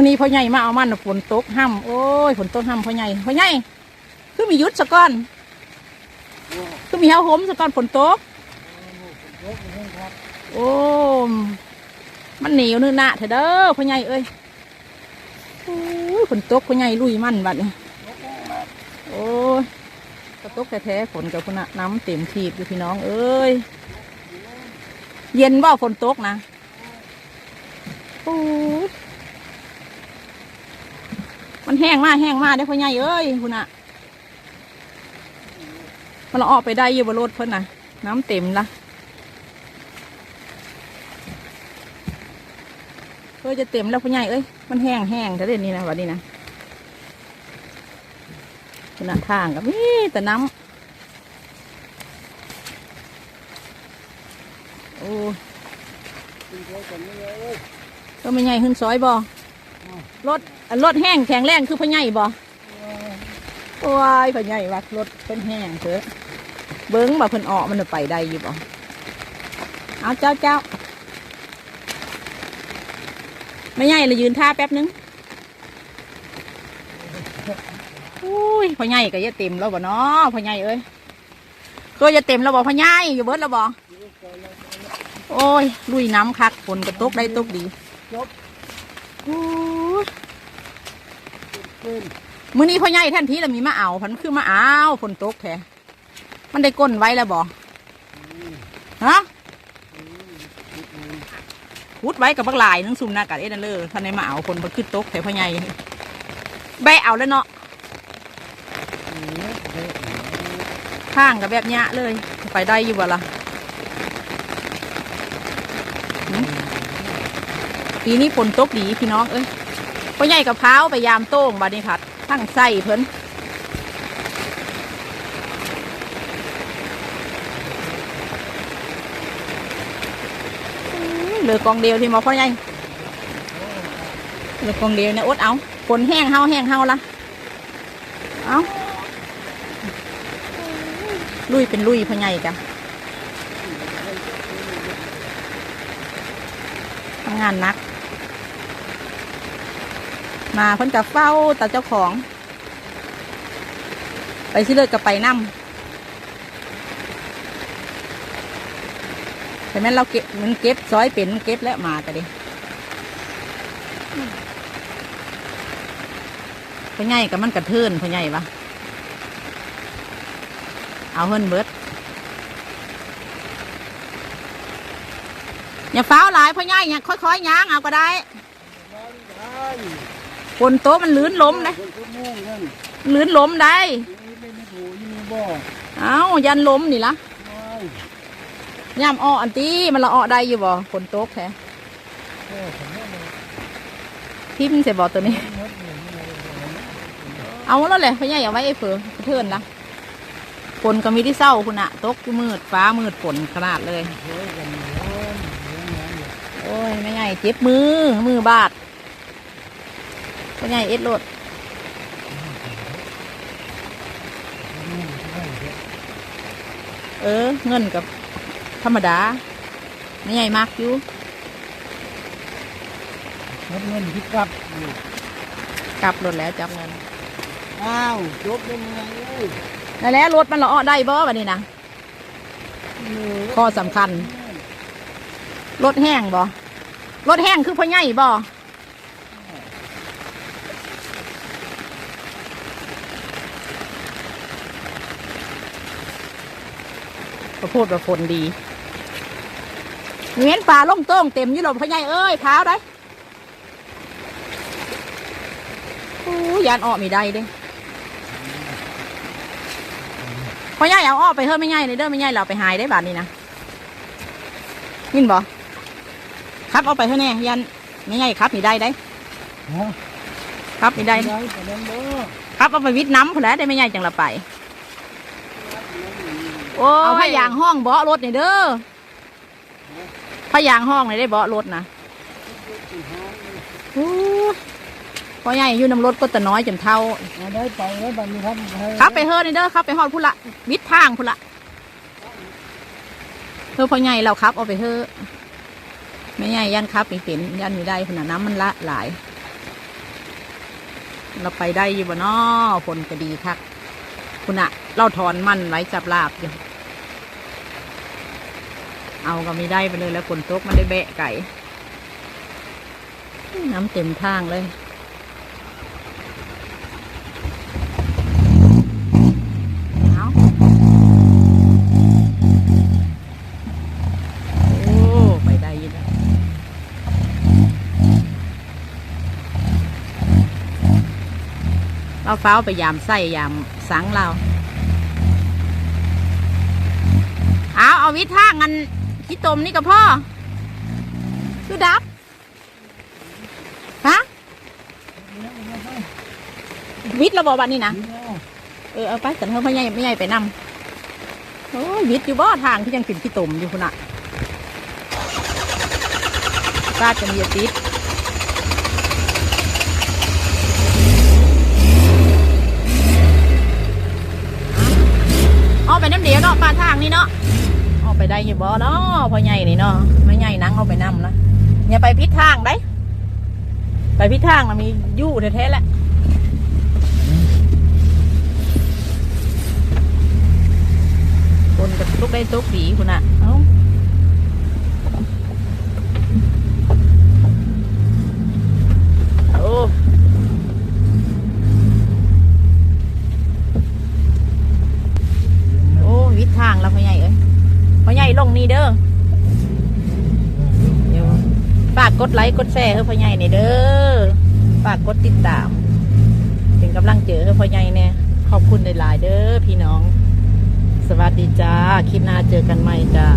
วันนี้พ่อใหญ่มาเอามันนะฝนตกห้ำโอ้ยฝนตกห้ำพ่อใหญ่พ่อใหญ่คือมียุดสะก้อนคือมีเฮาหมสะก้อนฝนตกโอ้มันเหนียวเนื้อหนาเถอะเด้อพ่อใหญ่เอ้ยฝนตกพ่อใหญ่ลุยมันบัดนี้โอ้ยกระตกแท้ๆฝนกับพุ่นน้ำเต็มทีบอยู่พี่น้อง เอ้ยเย็นบ่าฝนตกนะโอ้ย มันแห้งมากแห้งมากได้พ่อใหญ่เอ้ยพุ่นน่ะมันละออกไปได้อยู่บนรถเพิ่นน่ะ น้ำเต็มละเอ้ยจะเต็มแล้วพ่อใหญ่เอ้ยมันแห้งแห้งแต่เด่นนี้นะวันนี้นะขนาดทางกับนี่แต่น้ำโอ้ก็ไม่ใหญ่ขึ้นซอยบ่รถ อันรถแห้งแข็งแรงคือพ่อใหญ่บ่โอ้ยพ่อใหญ่วัดรถเป็นแห้งเถอะเบิ้งบ่าเพิ่นออกมันจะไปได้อยู่บ่เอาเจ้าเจ้าไม่ใหญ่เลยยืนท่าแป๊บนึงอุ้ยพ่อใหญ่ก็จะเต็มแล้วบ่เนาะพ่อใหญ่เอ้ยก็จะเต็มแล้วบ่พ่อใหญ่อยู่เบิดแล้วบ่โอ้ยลุยน้ำคักฝนก็ตกได้ตกดีโอ้ ยมื้อนี้พ่อใหญ่ท่านพี่ละมีมาเอาพันคือมาเอาฝนตกแท้มันได้ก้นไว้แล้วบ่ฮะพุดไว้กับบักลายนึงซุ่มหน้ากัดเอ็ดนเลอร์ท่านในมาเอาคนมาขึ้นต๊ะแถวพ่อใหญ่แบะเอาแล้วเนาะข้างกับแบบเนี้ยเลย ไปได้อยู่บ่ล่ะปีนี้ฝนตกดีพี่น้องเอ้ย พ่อใหญ่กับพร้าไปยามโต้งบาดนี้ผัดทั้งไส้เพิ่นเหลือกองเดียวที่หมอพ่อใหญ่เหลือกองเดียวเนี่ยอดเอาฝนแห้งเฮาแห้งเฮาละเอาลุยเป็นลุยพ่อใหญ่จ้ะทำงานนัก มาเพิ่นกับเฝ้าต่เจ้าของ ไปสิเลยกับไปนั่มแต่แม่เราเก็บมันเก็บซอยเป็นมันเก็บแล้วมาแต่ดิพ่อใหญ่กับมันกระเทินพ่อใหญ่ปะเอาเฮินเบิดอย่าฟ้าหลายพ่อใหญ่อย่าค่อยๆย่างเอาก็ได้ ฝนโตะมันลื่นล้มเลยลื่นล้มได้เอ้ายันล้มนี่ละย่ำอ้ออันตี้มันละอ้อได้อยู่บ่ฝนโตกแท้ทิมใส่บ่อตัวนี้เอาแล้วแหละพ่อใหญ่เอาไว้ไอ้เผือเทินละฝนก็มีที่เศร้าคุณอะตกมืดฟ้ามืดฝนขนาดเลยโอ้ยไม่ใหญ่เจ็บมือมือบาด ไม่ใหญ่เอ็ดโลดเออ เงินกับธรรมดาไม่ใหญ่มากอยู่รถเงินพิกับกลับรถแล้วจับเงินอ้าวจบยังไงเอ้ยนั่นแหละรถมันละอ้อได้บ่บัดนี้นะข้อสำคัญรถแห้งบ่รถแห้งคือพ่อใหญ่บ่ ข้าวโพดว่าฝนดีเงี้ยป่าล่งโต้งเต็มอยู่หลบพ่อใหญ่เอ้ยพร้าวได้โอ้ยยานออกมีได้เด้พ่อใหญ่เอาออกไปเถอะไม่ใหญ่เลยเด้อไม่ใหญ่เราไปหายได้บาทนี้นะยินบ่ครับเอาไปเถอะแน่ยันไม่ใหญ่ครับมีได้ได้ฮะครับมีได้ได้แต่นั้นเด้อครับเอาไปวิทย์น้ำพอแล้วได้ไม่ใหญ่จังละไป เอาพะยางห้องเบาะรถนี่เด้อพะยางห้องนี่ได้เบาะรถนะโอ้ยพ่อใหญ่อยู่น้ำรถก็แต่น้อยจนเท่ามาได้ไปแล้วบัดนี้ครับครับไปเฮอนี่เด้อครับไปฮอดพุ่นละวิทย์ทางพุ่นละเฮอพ่อใหญ่เราครับเอาไปเฮอไม่ใหญ่ยันครับมีเป็นยันมีได้ขนาดน้ำมันละหลาย เราไปได้อยู่บ่นอฝนก็ดีคักคุณอะเราถอนมันไว้จับลาบอยู่ เอาก็ไม่ได้ไปเลยแล้วฝนตกมันได้แบะไก่ น้ำเต็มทางเลยเอาโอ้ไปได้ยินเราเฝ้าไปยามไส้ยามสังเรา เอาเอาวิทางงัน ขี้ตมนี่กับพ่อคือดับฮะวิทย์ราบอกวันนี้นะเออเอาไปแต่เธอไม่ใหญ่ไม่ใหญ่ไปนำโอ้วิทย์อยู่บ่ทางที่ยังขึ้นขี้ตมอยู่คุณอะฟาดกันเยติดเอาไปน้ำเดียวเนาะปลาทางนี่เนาะ ไปได้อยู่บ่เนาะพอใหญ่นี่เนาะไม่ใหญ่นังเอาไปนำนะอย่าไปพิษทางได้ไปพิษทางมันมียู่แท้ๆแหละคนกับทุกได้ทุกผีคุณอะเอ้าโอ้โอ้วิทย์ทางแล้วพ่อใหญ่เอ้ยพ่อใหญ่ลงนี่เด้อเดี๋ยว ฝากกดไลค์กดแชร์ให้พ่อใหญ่เนี่เด้อฝากกดติดตาม เป็นกำลังเจอให้พ่อใหญ่เนี่ยขอบคุณหลายๆเด้อพี่น้อง สวัสดีจ้า คลิปหน้าเจอกันใหม่จ้า